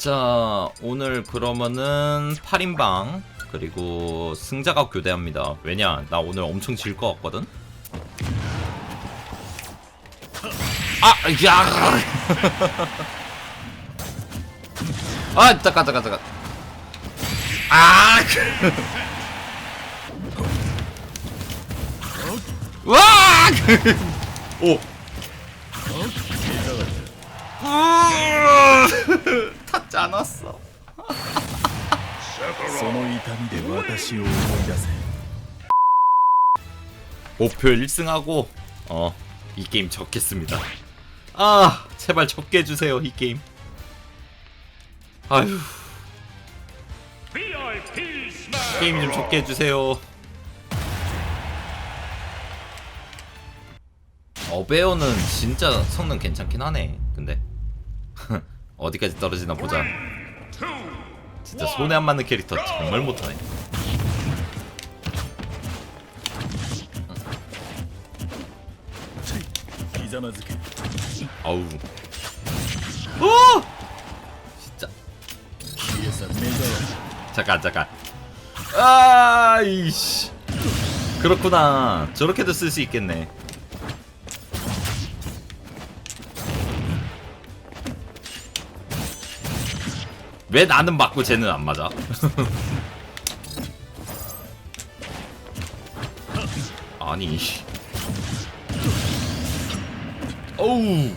자 오늘 그러면은 8인방 그리고 승자가 교대합니다 왜냐 나 오늘 엄청 질 것 같거든 아! 야! 아 잠깐 잠깐 잠깐 아! 와! 오! 탔지 않았어 その痛みで私を思い出せ 목표 1승하고 어 이 게임 적겠습니다 아 제발 적게 해주세요 이 게임 아휴 게임 좀 적게 해주세요 어베어는 진짜 성능 괜찮긴 하네 근데 어디까지 떨어지나 보자. 진짜 손에 안 맞는 캐릭터 정말 못하네. 아우. 오! 진짜. 잠깐 잠깐. 아이씨. 그렇구나. 저렇게도 쓸 수 있겠네. 왜 나는 맞고 쟤는 안 맞아? 아니 어우.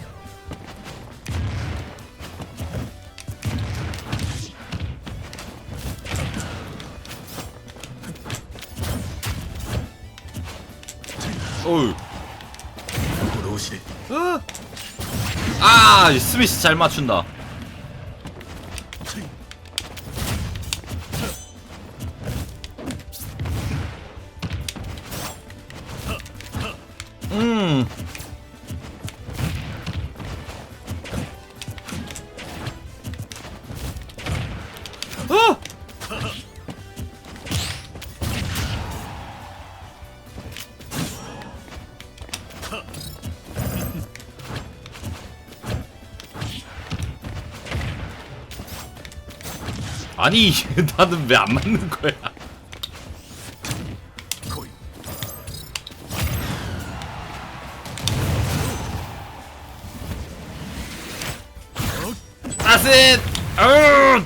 어우. 어? 아 스미스 잘 맞춘다. 음 아! 아니 나는 왜 안 맞는 거야 따뜻 어!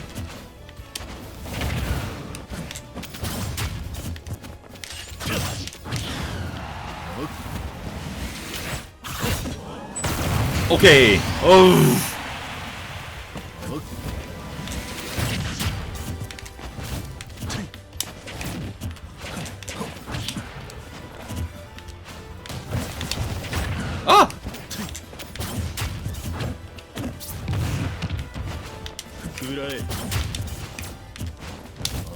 오케이 어우 食らえ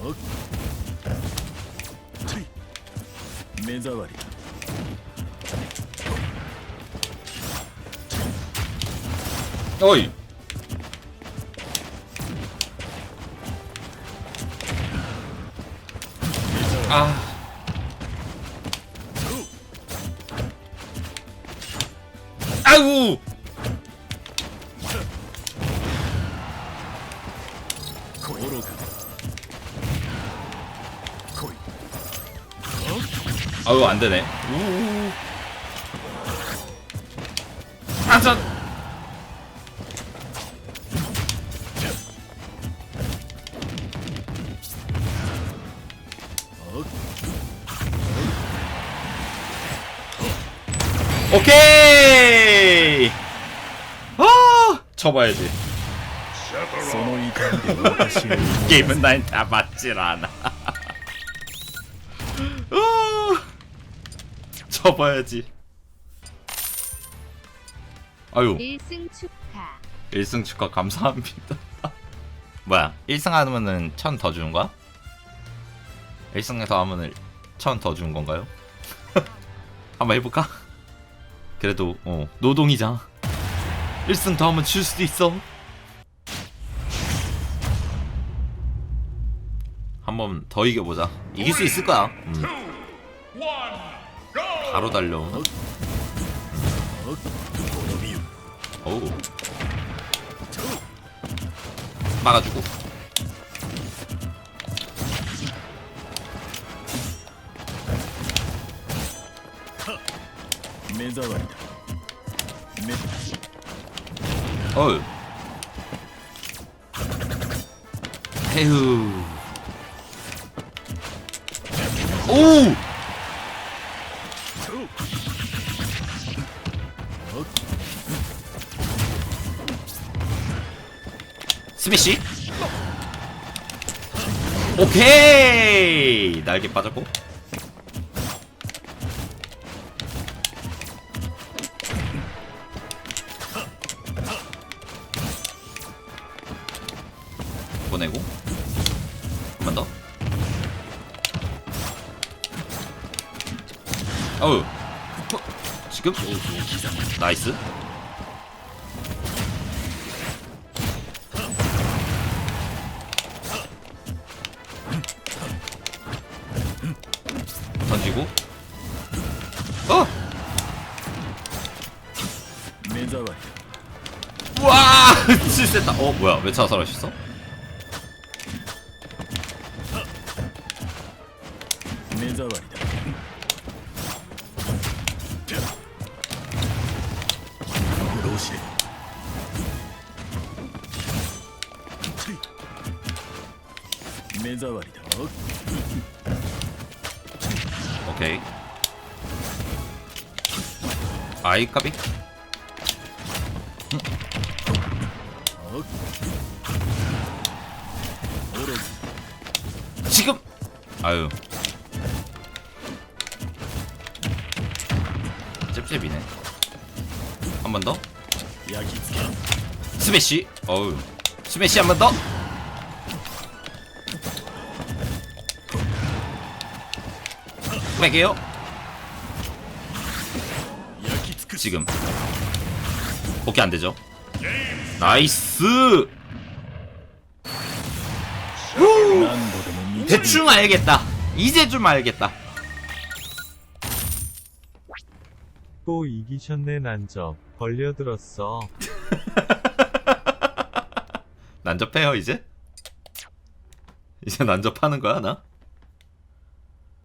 おっつい目障り 어이 아 아우 아유 안 되네. 아 전. 오케이. 아 쳐봐야지. 게임은 난다 맞질 않아. 접어야지. 아유, 1승 축하. 1승 축하 감사합니다. 뭐야, 1승 하면은 1000더 주는 거야? 1승에서 하면은 1000더 주는 건가요? 한번 해볼까? 그래도, 어, 노동이잖아. 1승 더 하면 줄 수도 있어. 한번 더 이겨보자. 이길 수 있을 거야. 음. 바로 달려오는 어우. 막아주고. 어우 에휴. 오! 스미시 오케이 날개 빠졌고 보내고 한번 더. 어우. 어, 지금 나이스. 우와! 실세다. 어, 뭐야? 왜 자살하셨어? 오케이. 아이 까비. 지금! 아유. 잽잽이네. 한 번 더? 스매시? 어우. 스매시 한 번더? 빼게요? 지금. 오케이 안되죠. 나이스! 대충 알겠다. 이제 좀 알겠다. 또 이기셨네 난접. 걸려들었어. 난접해요 이제? 이제 난접하는 거야 나?